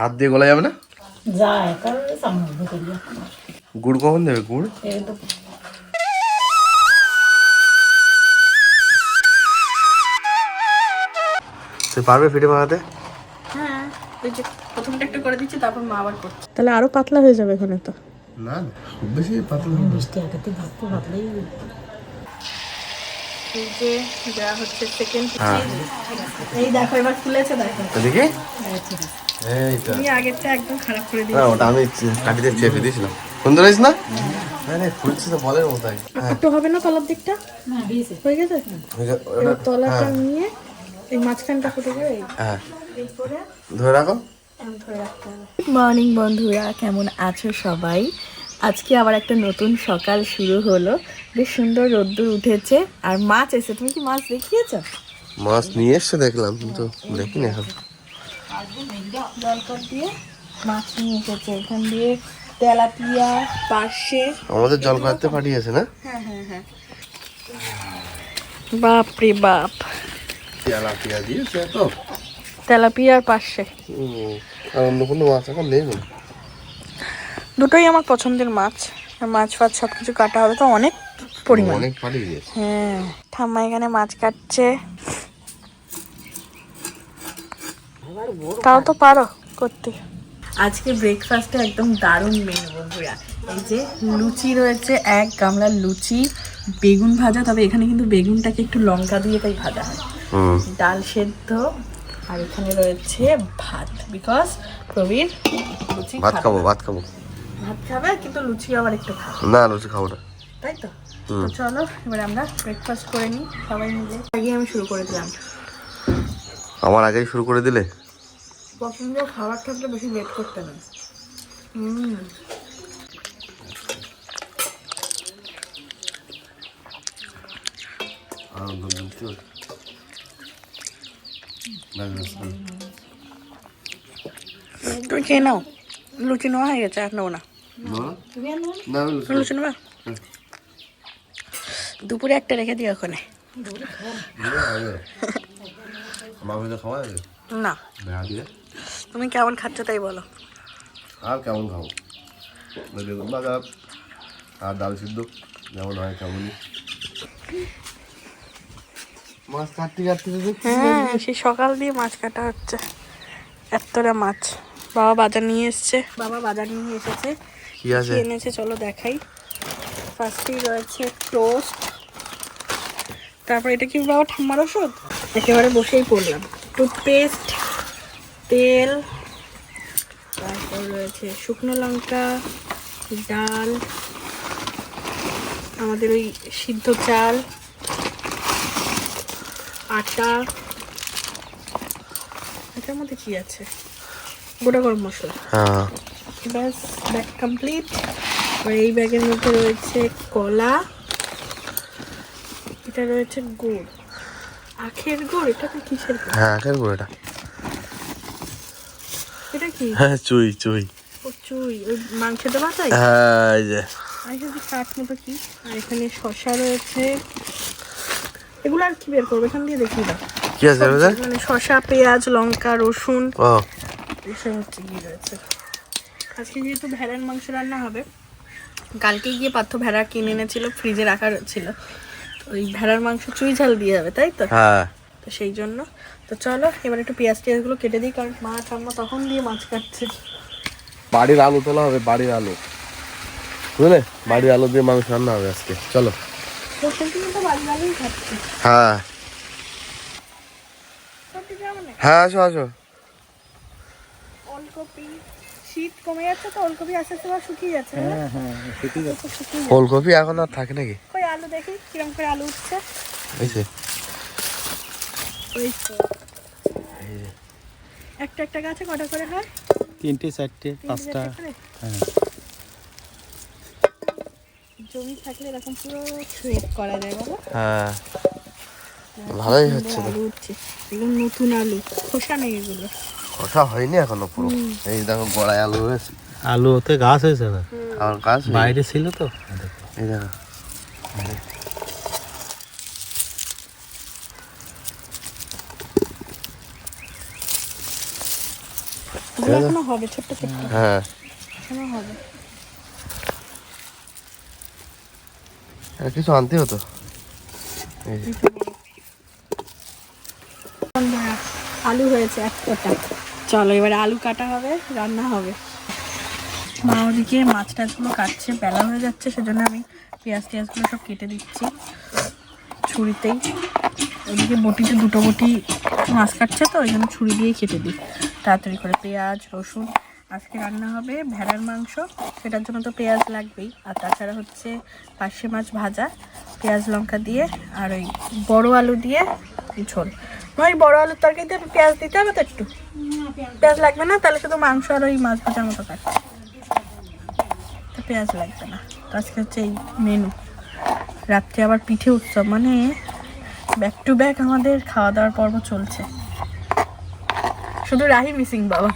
হাত দিয়ে গলা যাবে না? যায় কারণ গিয়ে। গুড় কখন দেবে গুড়? তুই পারবে পিঠে বানাতে হ্যাঁ প্রথমটা একটু করে দিচ্ছি তারপর মা আবার করছে। তাহলে আরও পাতলা হয়ে যাবে এখানে তো। না না খুব বেশি পাতলা যে দেওয়া হচ্ছে সেকেন্ড হ্যাঁ। এই দেখো এবার ফুলেছে দেখো। দেখি। ঠিক আছে। এইটা তুমি আগেরটা একদম খারাপ করে দিই না ওটা আমি কাটিতে চেপে দিয়েছিলাম। সুন্দর হয়েছে না? না না ফুলছে তো বলের মতো আর কি। হ্যাঁ একটু হবে না তলার দিকটা? না দিয়েছে। হয়ে গেছে? ওটা তলাটা নিয়ে এই মাঝখানটা ফুটে করে হ্যাঁ। ধরে রাখো। এরম ধরে রাখতে হবে। মর্নিং বন্ধুরা কেমন আছো সবাই? আজকে আবার একটা নতুন সকাল শুরু হলো। বেশ সুন্দর রোদ্দুর উঠেছে। আর মাছ এসে তুমি কি মাছ দেখিয়েছ? মাছ নিয়ে এসছে দেখলাম কিন্তু দেখিনি এখন। জলকর দিয়ে মাছ নিয়ে এসেছে। এখান দিয়ে তেলাপিয়া পার্শে। আমাদের জল পাঠিয়েছে না? হ্যাঁ হ্যাঁ হ্যাঁ। বাপ রে বাপ। পেয়ালা পেয়া দিয়েছে তো? তেলাপিয়া আর পার্শে। আর অন্য কোনো মাছ এখন নেই দুটোই আমার পছন্দের মাছ। মাছ ফাছ সব কিছু কাটা হবে তো অনেক পরিমাণ। অনেক হ্যাঁ। ঠাম্মা এখানে মাছ কাটছে। তাও তো পারো করতে। আজকে ব্রেকফাস্টে একদম দারুণ মেনু বন্ধুরা। এই যে লুচি রয়েছে এক গামলা লুচি বেগুন ভাজা তবে এখানে কিন্তু বেগুনটাকে একটু লঙ্কা দিয়ে তাই ভাজা হয়। হুম। ডাল সেদ্ধ আর এখানে রয়েছে ভাত বিকজ প্রবীর লুচি ভাত খাব ভাত খাব। ভাত খাবে কিন্তু লুচি আবার একটু খাবে। না লুচি খাব না। তাই তো? তো চলো এবার আমরা ব্রেকফাস্ট করে নিই সবাই মিলে। আগে আমি শুরু করে দিলাম। আমার আগেই শুরু করে দিলে? পছন্দ খাবার থাকলে বেশি লেট করতে না হুম। তুমি খেয়ে নাও। লুচি নেওয়া হয়ে গেছে আর নেব না। না লুচি নেবা? দুপুরে একটা রেখে দিও ওখানে। আমার হয়তো খাওয়া না। তুমি কেমন খাচ্ছ তাই বলো। আর কেমন খাব? বেগুন ভাজা আর ডাল সিদ্ধ যেমন হয় তেমনই। মাছ কাটতে কাটতে হ্যাঁ সেই সকাল দিয়ে মাছ কাটা হচ্ছে। এতটা মাছ। বাবা বাজার নিয়ে এসছে। বাবা বাজার নিয়ে এসেছে। কি আছে? এনেছে চলো দেখাই। ফার্স্টেই রয়েছে টোস্ট তারপর এটা কি বাবা ঠাম্মার ওষুধ? একেবারে বসেই পড়লাম। টুথপেস্ট তেল তারপর রয়েছে শুকনো লঙ্কা ডাল আমাদের ওই সিদ্ধ চাল আটা এটার মধ্যে কি আছে? গোটা গরম মশলা। হ্যাঁ। ব্যাস ব্যাগ কমপ্লিট আর এই ব্যাগের মধ্যে রয়েছে কলা এটা রয়েছে গুড়। আখের গুড়? এটা তো কিসের গুড়? হ্যাঁ আখের গুঁড়োটা এটা। কি? হ্যাঁ চুই চুই। চুই। ওই হ্যাঁ যে। আর এখানে কাঠ মতো কি? আর এখানে শশা রয়েছে। এগুলো আর কি বের করব? এখান দিয়ে কি আছে মানে শশা পেঁয়াজ লঙ্কা রসুন। ও এসব হচ্ছে কি রয়েছে। আজকে যেহেতু ভেড়ার মাংস রান্না হবে কালকে গিয়ে পার্থ ভেড়া কিনে এনেছিল ফ্রিজে রাখা ছিল। ওই ভেড়ার মাংস চুই ঝাল দিয়ে যাবে তাই তো? হ্যাঁ। তো সেই জন্য। তো চলো এবার একটু পেঁয়াজ টিয়াজগুলো কেটে দিই কারণ মা ঠাম্মা তখন দিয়ে মাছ কাটছে। বাড়ির আলু তোলা হবে বাড়ির আলু। বুঝলে? বাড়ির আলু দিয়ে মাংস রান্না হবে আজকে। চলো। হ্যাঁ। হ্যাঁ আসো আসো। ওলকপি শীত কমে যাচ্ছে তো ওলকপি আস্তে আস্তে আবার শুকিয়ে যাচ্ছে হ্যাঁ হ্যাঁ শুকিয়ে যাচ্ছে। ফুলকপি এখন আর থাকে নাকি? কই আলু দেখি কিরম করে আলু উঠছে। এই একটা একটা গাছে কটা করে হয় তিনটে চারটে পাঁচটা। হ্যাঁ। জমি থাকলে এরকম পুরো করা যায় বাবা। হ্যাঁ। ভালোই হচ্ছে আলু উঠছে। নতুন আলু। খোসা নেই এগুলো। কষা হয়নি এখনও পুরো। এই দেখো গড়ায় আলু হয়েছে। আলু ওতে গাছ হয়েছে না? আমার কাজ হয়নি। বাইরে ছিল তো? এই দেখো। এখনও হবে হ্যাঁ। এখনও হবে। কিছু আনতে হতো আলু হয়েছে এক কটা। চলো এবার আলু কাটা হবে রান্না হবে। মা ওদিকে মাছ টাছগুলো কাটছে বেলা হয়ে যাচ্ছে সেজন্য আমি পেঁয়াজ টিয়াজগুলো সব কেটে দিচ্ছি ছুরিতেই। ওদিকে বটিতে দুটো বটি মাছ কাটছে তো ওই জন্য ছুরি দিয়েই কেটে দিই। তাড়াতাড়ি করে পেঁয়াজ, রসুন, আজকে রান্না হবে ভেড়ার মাংস। সেটার জন্য তো পেঁয়াজ লাগবেই। আর তাছাড়া হচ্ছে পার্শে মাছ ভাজা, পেঁয়াজ লঙ্কা দিয়ে আর ওই বড় আলু দিয়ে ঝোল। ওই বড় আলুর তরকারিতে পেঁয়াজ দিতে হবে তো একটু? পেঁয়াজ লাগবে না? তাহলে শুধু মাংস আর ওই মাছ ভাজার মতো কাটছে তো পেঁয়াজ লাগবে না। তো আজকে হচ্ছে এই মেনু রাত্রে আবার পিঠে উৎসব মানে ব্যাক টু ব্যাক আমাদের খাওয়া দাওয়ার পর্ব চলছে। শুধু রাহি মিসিং বাবা।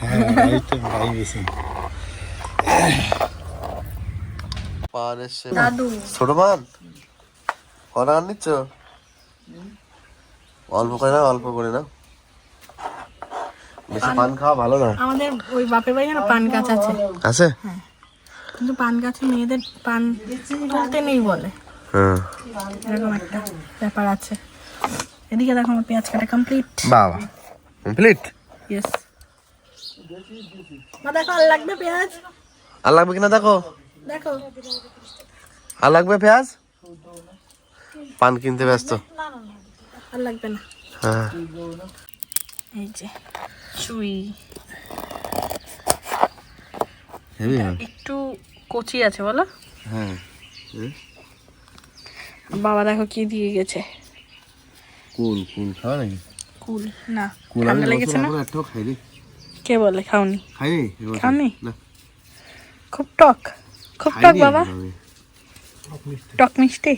দাদু। ছোট পান কটা আন নিচ্ছ? অল্প করে না অল্প করে না বেশি পান খাওয়া ভালো না। আমাদের ওই বাপের বাড়ি না পান গাছ আছে। আছে? কিন্তু পান গাছে মেয়েদের পান তুলতে নেই বলে। হ্যাঁ। এরকম একটা ব্যাপার আছে। এদিকে দেখো আমার পেঁয়াজ কাটা কমপ্লিট বাবা কমপ্লিট ইয়েস মা দেখো আর লাগবে পেঁয়াজ? আর লাগবে কিনা দেখো। দেখো। আর লাগবে পেঁয়াজ? পান কিনতে ব্যস্ত। আর লাগবে না। হ্যাঁ। এই যে চুই। একটু কচি আছে বলো। হ্যাঁ। বাবা দেখো কি দিয়ে গেছে। কুল কুল খাওয়া নাকি? কুল না। ঠান্ডা লেগেছে না? একটাও খাই রে কে বলে? খাওনি। খাওনি? খুব টক। খুব টক বাবা। টক মিষ্টি।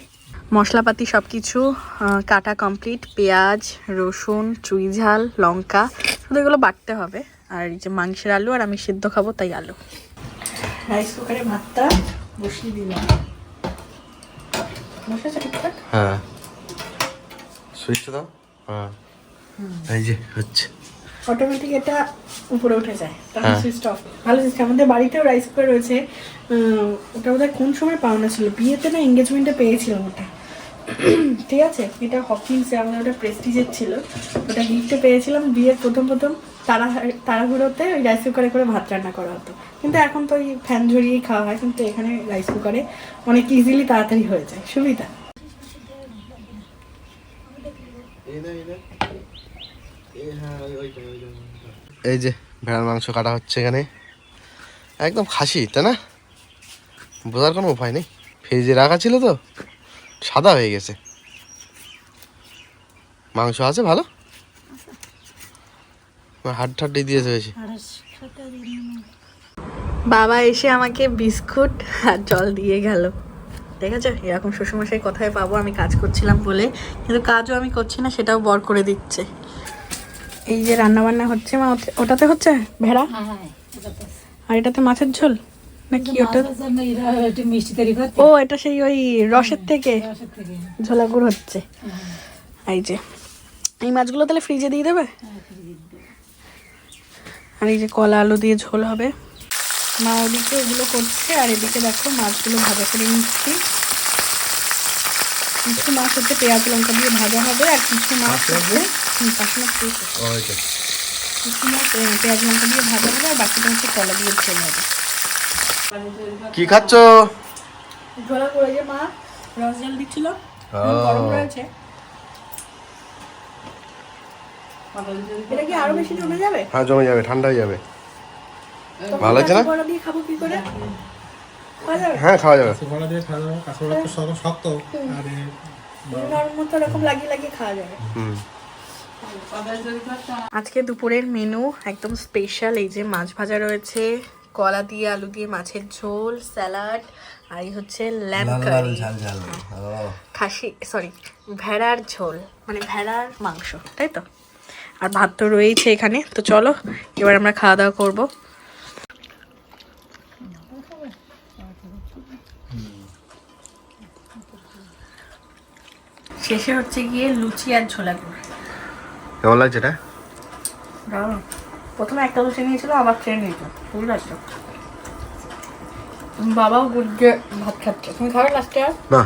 মশলাপাতি সব কিছু কাটা কমপ্লিট। পেঁয়াজ রসুন চুই ঝাল লঙ্কা শুধু এগুলো বাটতে হবে। আর এই যে মাংসের আলু আর আমি সিদ্ধ খাব তাই আলু। রাইস কুকারে ভাতটা বসিয়ে দিলাম। বসেছে ঠিকঠাক? হ্যাঁ। সুইচটা দাও হ্যাঁ। এই যে হচ্ছে। অটোমেটিক এটা উপরে উঠে যায়। তখন হ্যাঁ। সুইচ অফ ভালো সিস্টেম আমাদের বাড়িতেও রাইস কুকার রয়েছে। ওটা বোধহয় কোন সময় পাওনা ছিল? বিয়েতে না এঙ্গেজমেন্টে পেয়েছিলাম ওটা। ঠিক আছে? এটা হকিন্সে আমাদের ওটা প্রেস্টিজের ছিল। ওটা গিফটে পেয়েছিলাম। বিয়ের প্রথম প্রথম তারা তাড়াহুড়োতে ওই রাইস কুকারে করে ভাত রান্না করা হতো। কিন্তু এখন তো ওই ফ্যান ঝরিয়েই খাওয়া হয়। কিন্তু এখানে রাইস কুকারে অনেক ইজিলি তাড়াতাড়ি হয়ে যায়। সুবিধা? এই যে ভেড়ার মাংস কাটা হচ্ছে এখানে। একদম খাসি, তাই না? বোঝার কোনো উপায় নেই। ফ্রিজে রাখা ছিল তো, সাদা হয়ে গেছে। মাংস আছে ভালো? হাট ঠাড্ডি দিয়েছে বেশি। বাবা এসে আমাকে বিস্কুট আর জল দিয়ে গেল। দেখেছ এরকম শ্বশুরমশাই কোথায় পাবো, আমি কাজ করছিলাম বলে। কিন্তু কাজও আমি করছি না, সেটাও বর করে দিচ্ছে। এই যে রান্না বান্না হচ্ছে মা ওটাতে হচ্ছে ভেড়া? আর এটাতে মাছের ঝোল? নাকি ওটা ও এটা সেই ওই রসের থেকে? ঝোলা গুড় হচ্ছে। এই যে। এই মাছগুলো তাহলে ফ্রিজে দিয়ে দেবে। আর এই যে কলা আলু দিয়ে ঝোল হবে। মা ওদিকে এগুলো করছে আর এদিকে দেখো মাছগুলো ভাজা করে নিচ্ছি। কিছু মাছ হচ্ছে পেঁয়াজ লঙ্কা দিয়ে ভাজা হবে আর কিছু মাছ হচ্ছে পাশে মাছ কিছু মাছ পেঁয়াজ লঙ্কা দিয়ে ভাজা হবে আর বাকিটা হচ্ছে কলা দিয়ে ঝোল হবে। কি খাচ্ছ? ঝোলা করে যে মা রস জল দিচ্ছিল গরম রয়েছে। এটা কি আরও বেশি জমে যাবে? হ্যাঁ জমে যাবে ঠান্ডা হয়ে যাবে ভালো লাগছে না? দিয়ে খাব কি করে? যাবে? হ্যাঁ খাওয়া যাবে। দিয়ে খাওয়া যাবে তো শক্ত আর নরম মতো এরকম লাগিয়ে লাগিয়ে খাওয়া যাবে। হুম। আজকে দুপুরের মেনু একদম স্পেশাল এই যে মাছ ভাজা রয়েছে কলা দিয়ে আলু দিয়ে মাছের ঝোল স্যালাড আর এই হচ্ছে ল্যাম্প কারি। খাসি সরি ভেড়ার ঝোল মানে ভেড়ার মাংস তাই তো? আর ভাত তো রয়েছে এখানে তো চলো এবার আমরা খাওয়া দাওয়া করব। শেষে হচ্ছে গিয়ে লুচি আর ছোলা গুড়। কেমন লাগছে এটা? দাও প্রথমে একটা দোষে নিয়েছিল আবার ট্রেন নিয়েছিল বুঝতে পারছ বাবাও গুড়ে ভাত খাচ্ছে। তুমি খাবে লাস্টে আর? না।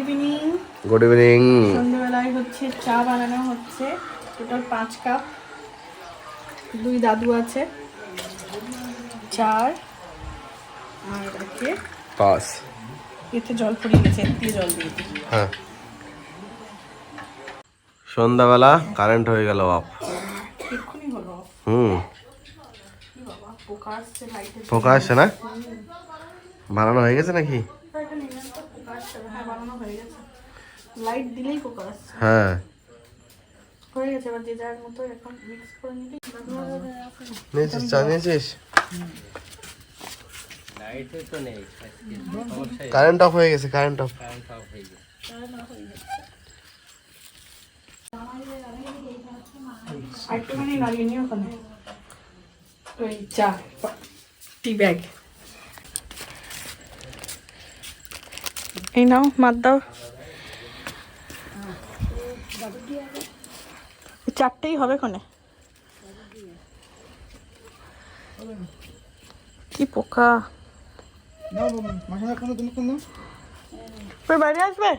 ইভিনিং গুড ইভিনিং সন্ধ্যেবেলায় হচ্ছে চা বানানো হচ্ছে। টোটাল পাঁচ কাপ দুই দাদু আছে। চার। আর আছে পাস এতে জল পড়িয়ে গেছে দিয়ে জল দিয়ে হ্যাঁ। সন্ধ্যাবেলা কারেন্ট হয়ে গেল অফ হুম। পোকা আসছে না? বানানো হয়ে গেছে নাকি? হ্যাঁ বানানো হয়ে লাইট দিলেই পোকা আসছে। হ্যাঁ। হয়ে গেছে এবার যে যার মতো এখন মিক্স করে নিবি। নিয়েছিস চা নিয়েছিস? কারেন্ট অফ হয়ে গেছে কারেন্ট অফ একটুখানি নাড়িয়ে নিও ওখানে। ওই চা টি ব্যাগ এই নাও মার দাও। চারটেই হবে কোনে কি পোকা? বাইরে আসবে?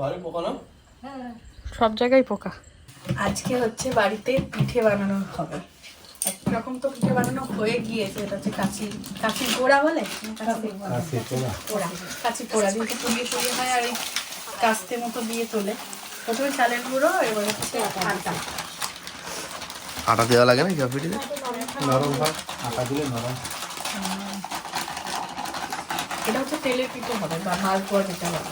বাড়ি পোকা না? সব জায়গায় পোকা। আজকে হচ্ছে বাড়িতে পিঠে বানানো হবে। একরকম তো পিঠে বানানো হয়ে গিয়েছে এটা হচ্ছে কাঁচি কাঁচির গোড়া বলে? কাঁচি পোড়া। কাঁচি পোড়া। যেহেতু পুড়িয়ে পুড়িয়ে হয় আর এই কাস্তে মতো দিয়ে তোলে। প্রথমে চালের গুঁড়ো এবার হচ্ছে আটা। আটা দেওয়া লাগে না পিঠিতে নরম হয় আটা দিলে নরম। এটা হচ্ছে তেলের পিঠে হবে বা মালপোয়া যেটা হবে।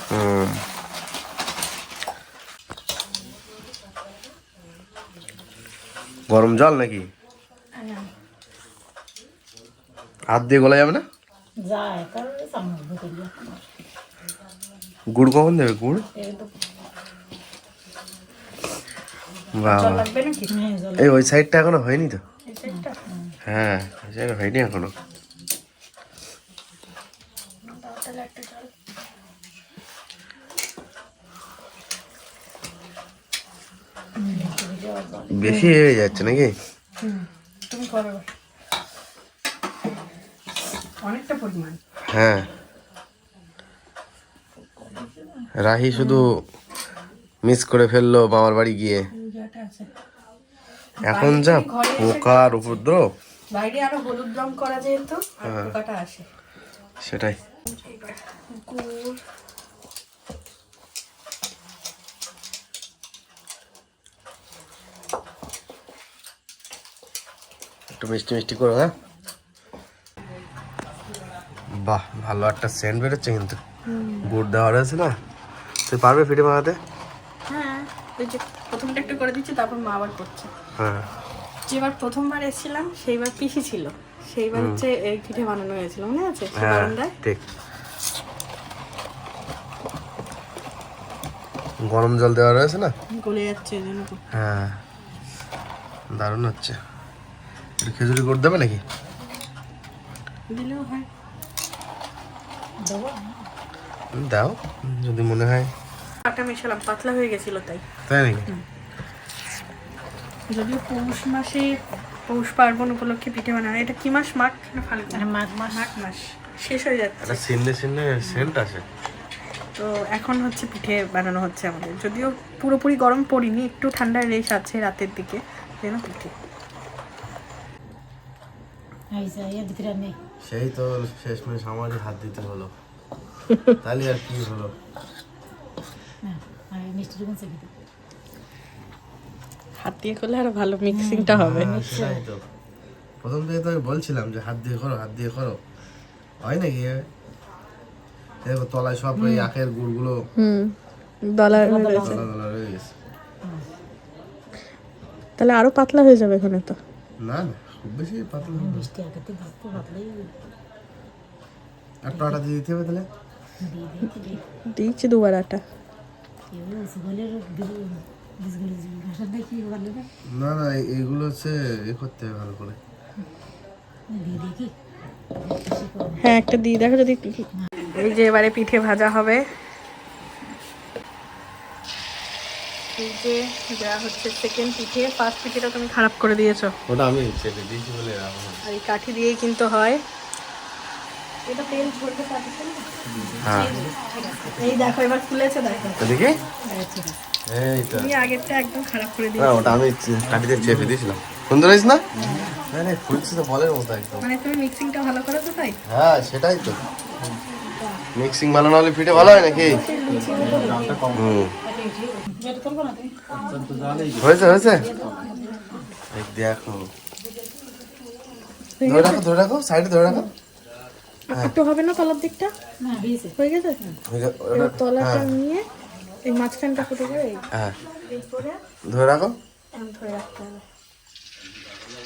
গরম জল নাকি? হাত দিয়ে গলা যাবে না? গুড় কখন দেবে? গুড় বাবা জল লাগবে নাকি এই ওই সাইডটা এখনও হয়নি তো? হ্যাঁ ওই সাইডটা হয়নি এখনও। তাহলে একটা জল বেশি হয়ে যাচ্ছে নাকি? তুমি করো অনেকটা পরিমাণ। হ্যাঁ। রাহি শুধু মিস করে ফেলল মামার বাড়ি গিয়ে। জায়গাটা আছে। এখন যা পোকার উপদ্রব। বাইরে আরও হলুদ রং করা যেহেতু আর পোকাটা আসে। সেটাই। গুড় একটু মিষ্টি মিষ্টি করো হ্যাঁ? বাহ ভালো একটা সেন্ট বেরোচ্ছে কিন্তু। গুড় দেওয়া রয়েছে না? তুই পারবে ফিটে বানাতে? হ্যাঁ প্রথমটা একটু করে দিচ্ছি তারপর মা আবার করছে। হ্যাঁ। যেবার প্রথমবার এসেছিলাম সেইবার পিসি ছিল। সেইবার হচ্ছে এই পিঠে বানানো হয়েছিল মনে আছে? হ্যাঁ বারান্দায়? ঠিক। গরম জল দেওয়া রয়েছে না? গলে যাচ্ছে এই জন্য হ্যাঁ। দারুণ হচ্ছে। খেজুরি গুড় দেবে নাকি? দিলেও হয়। দাও যদি মনে হয়। আটা মেশালাম পাতলা হয়ে গেছিল তাই। তাই নাকি? যদিও পৌষ মাসে পৌষ পার্বণ উপলক্ষে পিঠে বানানো এটা কি মাস? মাঘ? না ফাল্গুন? মাঘ মাস। মাঘ মাস। শেষ হয়ে যাচ্ছে। একটা সিন্নে সিন্নে সেন্ট আছে। তো এখন হচ্ছে পিঠে বানানো হচ্ছে আমাদের। যদিও পুরোপুরি গরম পড়িনি একটু ঠান্ডার রেশ আছে রাতের দিকে যেন পিঠে। সেই তো শেষমেশ আমারই হাত দিতে হলো। তাহলে আর কি হলো? আর মিষ্টি রকম চেপে হাত দিয়ে করলে আরও ভালো মিক্সিংটা হবে। সেটাই তো। প্রথম থেকে তো আমি বলছিলাম যে হাত দিয়ে করো হাত দিয়ে করো। হয় নাকি? দেখো তলায় সব ওই আখের গুড়গুলো হুম রয়ে গেছে। তাহলে আরও পাতলা হয়ে যাবে এখানে তো। না না খুব বেশি পাতলা হবে না। মিষ্টি ভাত তো ভাতলাই আর আটা দিয়ে দিতে হবে তাহলে? দিয়ে দিয়ে দিয়েছি দুবার আটা। না না এইগুলো হচ্ছে এ করতে হবে ভালো করে। হ্যাঁ একটা দিয়ে দেখো যদি এই যে এবারে পিঠে ভাজা হবে। এই যে যা হচ্ছে সেকেন্ড পিঠে ফার্স্ট পিঠেটা তুমি খারাপ করে দিয়েছ। ওটা আমি দিয়েছি বলে আর এই কাঠি দিয়েই কিন্তু হয়। এটা তেল হ্যাঁ। এই দেখো এবার ফুলেছে দেখো। দেখি এইটা তুমি আগেরটা একদম খারাপ করে না ওটা আমি চেপে দিয়েছিলাম। সুন্দর হয়েছে না? হ্যাঁ। রে ফুলছে তো বলের মতো একদম। মানে তুমি মিক্সিংটা ভালো করেছ তাই? হ্যাঁ সেটাই তো। মিক্সিং ভালো না হলে পিঠে ভালো হয় নাকি? হুম। হয়েছে হয়েছে? দেখো। ধরে রাখো ধরে রাখো সাইডে ধরে রাখো। একটু হবে না তলার দিকটা? হয়ে গেছে? হয়ে এবার তলাটা হ্যাঁ, নিয়ে এই মাঝখানটা ফুটে করে হ্যাঁ। ধরে রাখো। ধরে রাখতে হবে।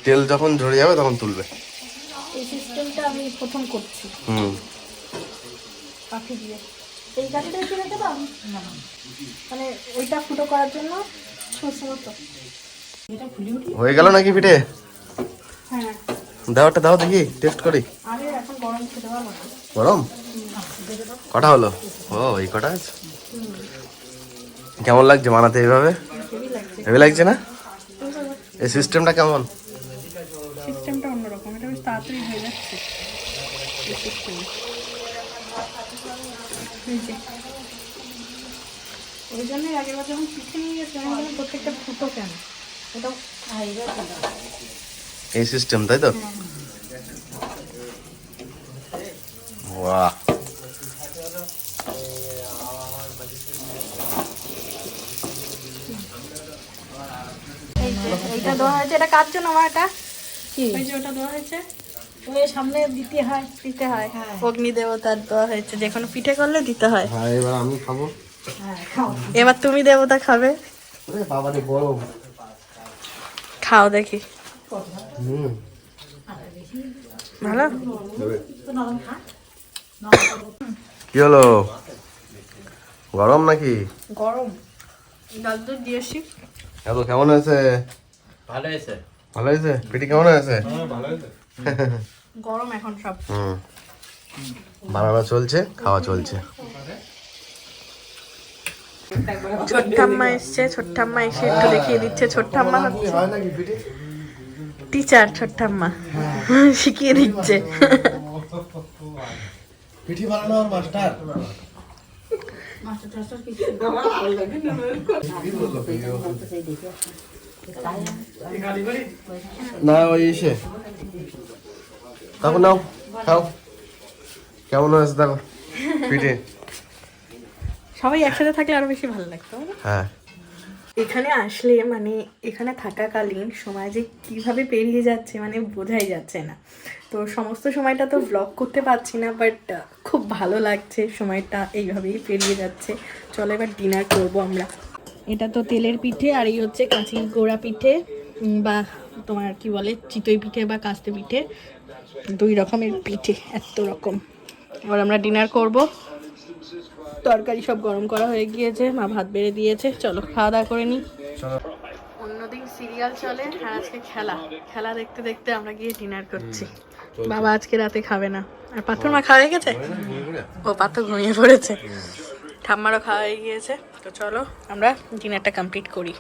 তেল যখন ঝরে যাবে তখন তুলবে। এই সিস্টেমটা আমি প্রথম করছি। হুম। কাঠি দিয়ে। এই কাঠিটা একটু রেখে দাও মানে ওইটা ফুটো করার জন্য সরষে মতো। হয়ে গেল নাকি পিঠে? হ্যাঁ। দাও একটা দাও দেখি টেস্ট করি। গরম কটা হলো? ও এই কটা আছে। কেমন লাগছে বানাতে এইভাবে? হেভি লাগছে। না? এই সিস্টেমটা কেমন? সিস্টেমটা অন্যরকম এটা বেশ তাড়াতাড়ি হয়ে যাচ্ছে। এই সিস্টেমে এই যে। ওই জন্যই আগের বার যখন পিঠে নিয়ে গেছিলাম প্রত্যেকটা ফুটো কেন? এই সিস্টেম তাই তো? বাহ। এইটা দেওয়া হয়েছে। এটা কার জন্য আমার এটা? কি? ওই যে ওটা দেওয়া হয়েছে। ওই সামনে দিতে হয় দিতে হয়। অগ্নি দেবতার দেওয়া হয়েছে। যে কোনো পিঠে করলে দিতে হয়। হ্যাঁ এবার আমি খাব। হ্যাঁ এবার তুমি দেবতা খাবে। খাও দেখি। হুম। ভালো? কি হলো? গরম নাকি? গরম। জল দুধ দিয়েছি এত কেমন হয়েছে? ভালো হয়েছে। ভালো হয়েছে? পিঠে কেমন হয়েছে? ভালো হয়েছে। গরম এখন সব। হুম। বানানো চলছে খাওয়া চলছে। ছোট্টাম্মা এসছে ছোট্টাম্মা এসে একটু দেখিয়ে দিচ্ছে। ছোট্টাম্মা হচ্ছে। হয় টিচার ছোট্টাম্মা শিখিয়ে দিচ্ছে। পিঠে মাস্টার? না ওই এসে তখন নাও খাও। কেমন হয়েছে দেখো পিঠে? সবাই একসাথে থাকলে আরও বেশি ভালো লাগতো। হ্যাঁ। এখানে আসলে মানে এখানে থাকাকালীন সময় যে কীভাবে পেরিয়ে যাচ্ছে মানে বোঝাই যাচ্ছে না। তো সমস্ত সময়টা তো ব্লগ করতে পারছি না বাট খুব ভালো লাগছে সময়টা এইভাবেই পেরিয়ে যাচ্ছে। চলো এবার ডিনার করব আমরা। এটা তো তেলের পিঠে আর এই হচ্ছে কাঁচি গোড়া পিঠে বা তোমার কি বলে, চিতই পিঠে বা কাস্তে পিঠে। দুই রকমের পিঠে, এত রকম। এবার আমরা ডিনার করব। তরকারি সব গরম করা হয়ে গিয়েছে মা ভাত বেড়ে দিয়েছে। চলো খাওয়া দাওয়া করে নিই চলো। অন্যদিন সিরিয়াল চলে আর আজকে খেলা। খেলা দেখতে দেখতে আমরা গিয়ে ডিনার করছি। বাবা আজকে রাতে খাবে না। আর পাথর মা খাওয়া হয়ে গেছে? ও পাথর ঘুমিয়ে পড়েছে। ঠাম্মারও খাওয়া হয়ে গিয়েছে। তো চলো আমরা ডিনারটা কমপ্লিট করি।